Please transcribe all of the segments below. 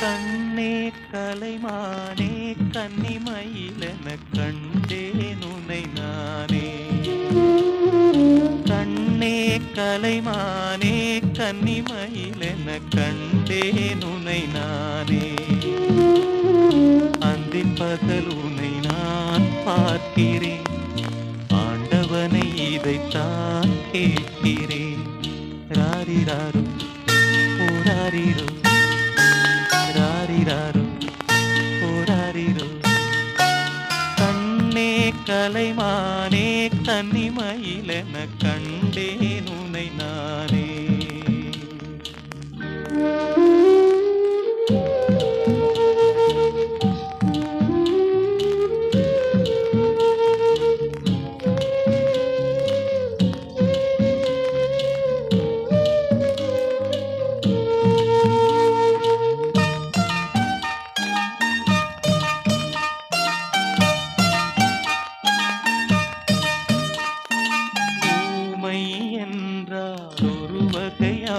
கண்ணே கலைமானே கன்னிமயிலென கண்டேன் உனை நானே. கண்ணே கலைமானே கன்னிமயிலென கண்டேன் உனை நானே. அந்தின் பகல் கலைமானே கன்னிமயிலென கண்டேன் உனை நான்.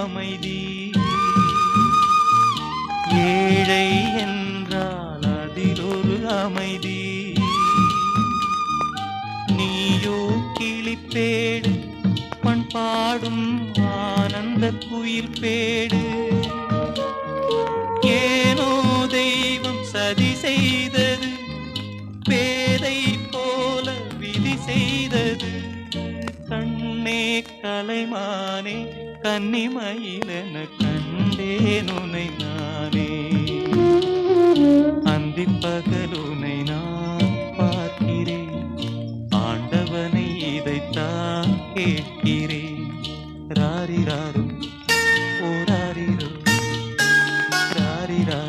அமைதி. ஏழை என்றால் அதில் ஒரு அமைதி. நீயோ கிளிப்பேடு பண் பாடும் ஆனந்த குயில் பேடு ஏனோ தெய்வம் சதி செய்தது கலைமானே கன்னிமயிலென கண்டேன் உனை நானே. அந்தி பகலுனை நான் பார்க்கிறேன் ஆண்டவனை இதைத்தான் கேட்கிறேன். ராரிராரு ஓராரிரோ ராரிராரு ஓராரிரோ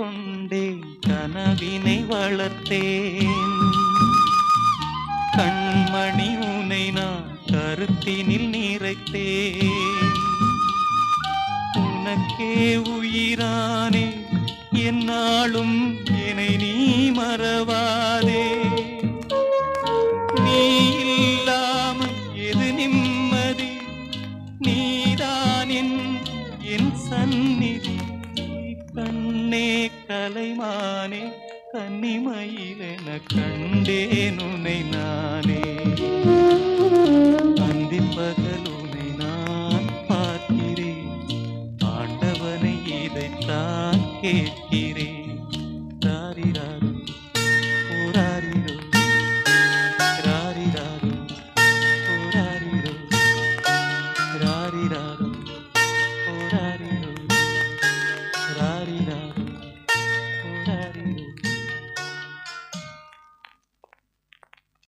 கொண்டேன் கனவினை வளர்த்தேன். கண்மணி உனை நான் கருத்தினில் நிறைத்தேன். உனக்கே உயிரானே கண்ணே கலைமானே கன்னிமயிலென கண்டேன் உனை நானே. அந்தின் பகல் உனை நான் பார்க்கிறேன் ஆண்டவனை இதைத்தான் கேட்கிறேன்.